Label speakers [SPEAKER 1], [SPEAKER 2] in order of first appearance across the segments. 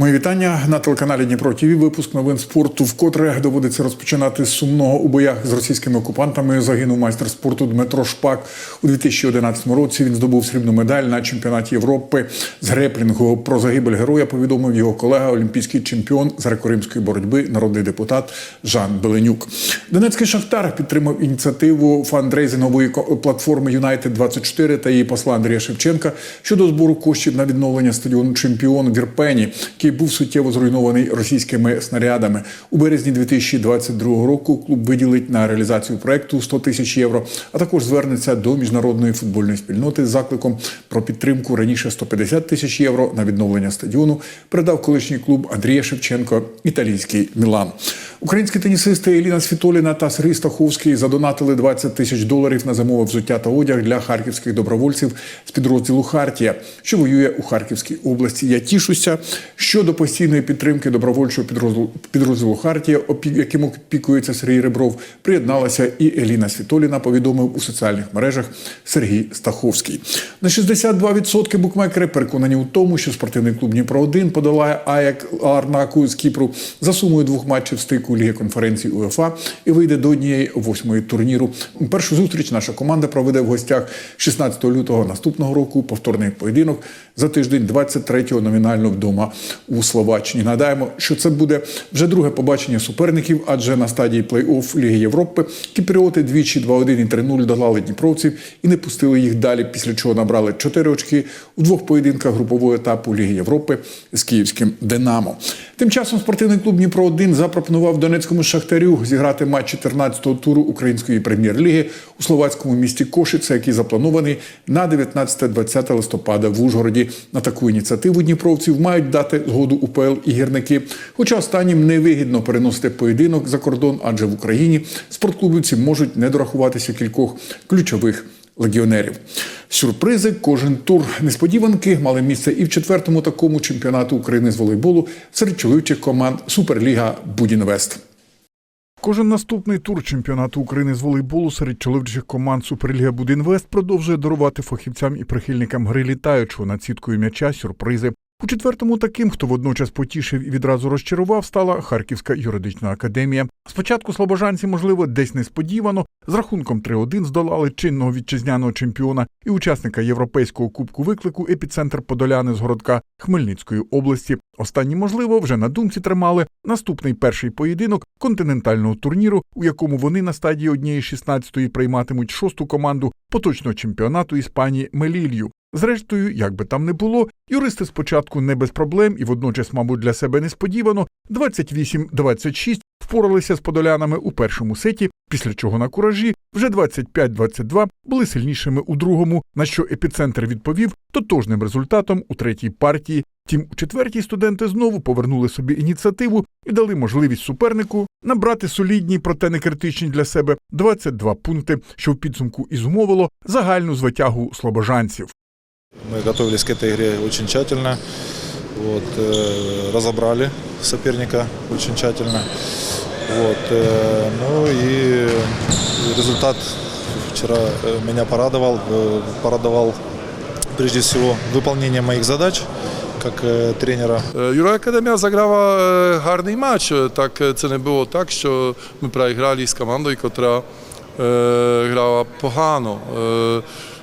[SPEAKER 1] Мої вітання на телеканалі Дніпро ТІВІ. Випуск новин спорту. Вкотре доводиться розпочинати з сумного у боях з російськими окупантами. Загинув майстер спорту Дмитро Шпак у 2011 році. Він здобув срібну медаль на чемпіонаті Європи з греплінгу. Про загибель героя повідомив його колега, олімпійський чемпіон з греко-римської боротьби, народний депутат Жан Беленюк. Донецький шахтар підтримав ініціативу фандрейзингової платформи Юнайтед 24 та її посла Андрія Шевченка щодо збору коштів на відновлення стадіону чемпіон в Ірпені, який був суттєво зруйнований російськими снарядами. У березні 2022 року клуб виділить на реалізацію проекту 100 тисяч євро, а також звернеться до міжнародної футбольної спільноти з закликом про підтримку раніше 150 тисяч євро на відновлення стадіону. Передав колишній клуб Андрія Шевченко, італійський Мілан. Українські тенісисти Еліна Світоліна та Сергій Стаховський задонатили 20 тисяч доларів на зимове взуття та одяг для харківських добровольців з підрозділу Хартія, що воює у Харківській області. Я тішуся, що до постійної підтримки добровольчого підрозділу, підрозділу Хартія, яким опікується Сергій Ребров, приєдналася і Еліна Світоліна. Повідомив у соціальних мережах Сергій Стаховський. На 62% букмекери переконані у тому, що спортивний клуб Дніпро 1 подолає АЯК Ларнаку з Кіпру за сумою двох матчів стику Ліги конференції УЄФА і вийде до однієї восьмої турніру. Першу зустріч наша команда проведе в гостях 16 лютого наступного року. Повторний поєдинок за тиждень 23-го номінально вдома у Словаччині. Нагадаємо, що це буде вже друге побачення суперників, адже на стадії плей-офф Ліги Європи кіпріоти двічі 2-1 і 3-0 долали дніпровців і не пустили їх далі, після чого набрали 4 очки у двох поєдинках групового етапу Ліги Європи з київським Динамо. Тим часом спортивний клуб Дніпро 1 запропонував Донецькому шахтарю зіграти матч 14-го туру української прем'єр-ліги у словацькому місті Кошице, який запланований на 19-20 листопада в Ужгороді. На таку ініціативу дніпровців мають дати згоду УПЛ і гірники. Хоча останнім невигідно переносити поєдинок за кордон, адже в Україні спортклубівці можуть не дорахуватися кількох ключових легіонерів. Сюрпризи кожен тур. Несподіванки мали місце і в четвертому такому чемпіонату України з волейболу серед чоловічих команд Суперліга Будінвест. Кожен наступний тур чемпіонату України з волейболу серед чоловічих команд Суперліга Будінвест продовжує дарувати фахівцям і прихильникам гри літаючого над сіткою м'яча сюрпризи. У четвертому таким, хто водночас потішив і відразу розчарував, стала Харківська юридична академія. Спочатку слобожанці, можливо, десь несподівано, з рахунком 3-1 здолали чинного вітчизняного чемпіона і учасника європейського кубку виклику епіцентр Подоляни з городка Хмельницької області. Останні, можливо, вже на думці тримали наступний перший поєдинок континентального турніру, у якому вони на стадії однієї 16-ї прийматимуть шосту команду поточного чемпіонату Іспанії Мелілью. Зрештою, як би там не було, юристи спочатку не без проблем і водночас, мабуть, для себе несподівано 28-26 впоралися з подолянами у першому сеті, після чого на куражі вже 25-22 були сильнішими у другому, на що епіцентр відповів тотожним результатом у третій партії. Втім, у четвертій студенти знову повернули собі ініціативу і дали можливість супернику набрати солідні, проте не критичні для себе 22 пункти, що в підсумку і зумовило загальну звитягу слобожанців.
[SPEAKER 2] Мы готовились к этой игре очень тщательно. Вот, э, разобрали соперника очень тщательно. Вот, э, ну и результат вчера э, меня порадовал. Э, Порадовал прежде всего выполнение моих задач как э, тренера.
[SPEAKER 3] Юра Академія заграла е, гарний матч. Е, Так е, це не було так, що ми проіграли з командою, яка е, грала погано.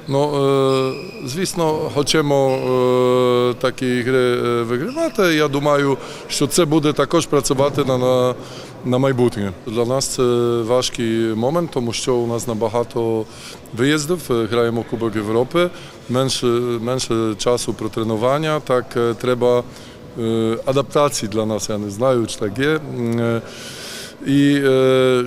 [SPEAKER 3] Ну, е, звісно, хочемо е, такі ігри е, вигравати. Я думаю, що це буде також працювати на, на, майбутнє. Для нас це важкий момент, тому що у нас набагато виїздів, граємо Кубок Європи, менше, менше часу про тренування, так треба адаптації для нас, я не знаю, чи так є. І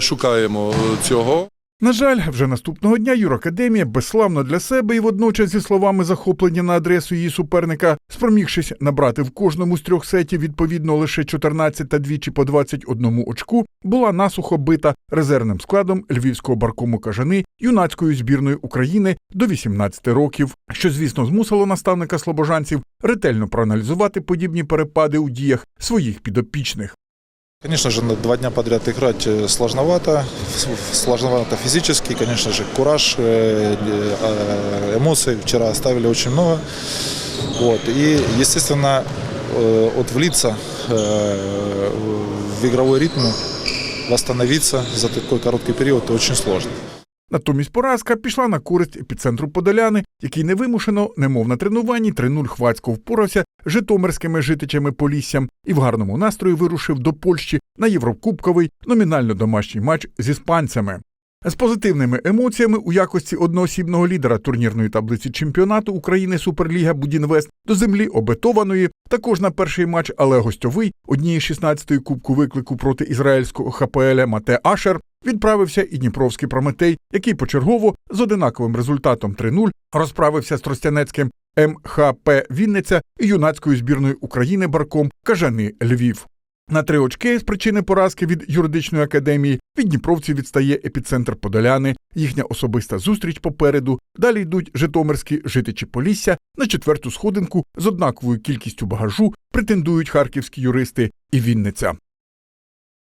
[SPEAKER 3] шукаємо цього.
[SPEAKER 1] На жаль, вже наступного дня Юракадемія безславно для себе і водночас зі словами захоплення на адресу її суперника, спромігшись набрати в кожному з трьох сетів відповідно лише 14 та двічі по 21 очку, була насухо бита резервним складом львівського баркому кажани юнацькою збірною України до 18 років, що звісно змусило наставника слобожанців ретельно проаналізувати подібні перепади у діях своїх підопічних.
[SPEAKER 2] Конечно же, на два дня подряд играть э, сложновато, сложновато физически, конечно же, кураж, э, э, эмоций вчера оставили очень много. Вот. И, естественно, э, вот влиться э, в игровой ритм, восстановиться за такой короткий период это очень сложно.
[SPEAKER 1] Натомість поразка пішла на користь епіцентру Подоляни, який невимушено, немов на тренуванні, 3-0 хвацько впорався житомирськими житичами Поліссям і в гарному настрої вирушив до Польщі на Єврокубковий номінально домашній матч з іспанцями. З позитивними емоціями у якості одноосібного лідера турнірної таблиці чемпіонату України Суперліга Будінвест до землі обетованої також на перший матч, але гостьовий однієї 16-ї кубку виклику проти ізраїльського ХПЛ Мате Ашер відправився і Дніпровський Прометей, який почергово з одинаковим результатом 3-0 розправився з Тростянецьким МХП Вінниця і юнацькою збірною України Барком Кажани Львів. На три очки з причини поразки від юридичної академії від Дніпровців відстає епіцентр Подоляни. Їхня особиста зустріч попереду. Далі йдуть житомирські житичі Полісся на четверту сходинку з однаковою кількістю багажу претендують харківські юристи і Вінниця.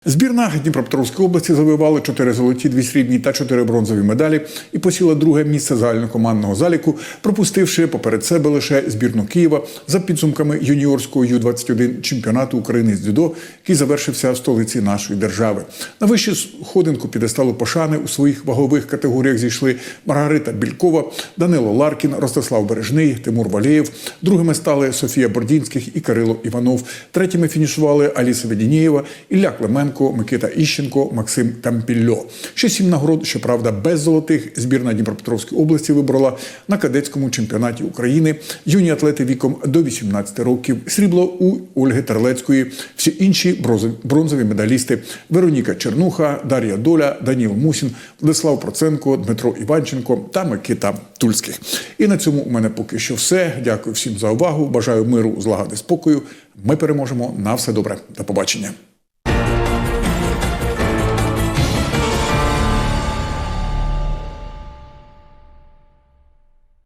[SPEAKER 1] Збірна Дніпропетровської області завоювала чотири золоті, дві срібні та чотири бронзові медалі і посіла друге місце загальнокомандного заліку, пропустивши поперед себе лише збірну Києва за підсумками юніорського Ю-21 чемпіонату України з дзюдо, який завершився в столиці нашої держави. На вищу сходинку підесталу пошани у своїх вагових категоріях зійшли Маргарита Бількова, Данило Ларкін, Ростислав Бережний, Тимур Валєєв. Другими стали Софія Бордінських і Кирило Іванов. Третіми фінішували Аліса Ведінієва, Ілля Клименко, Микита Іщенко, Максим Тампільо. Ще сім нагород, щоправда, без золотих. Збірна Дніпропетровської області вибрала на кадетському чемпіонаті України юні атлети віком до 18 років. Срібло у Ольги Терлецької. Всі інші бронзові медалісти Вероніка Чернуха, Дар'я Доля, Даніл Мусін, Владислав Проценко, Дмитро Іванченко та Микита Тульських. І на цьому у мене поки що все. Дякую всім за увагу. Бажаю миру, злагоди, спокою. Ми переможемо. На все добре. До побачення.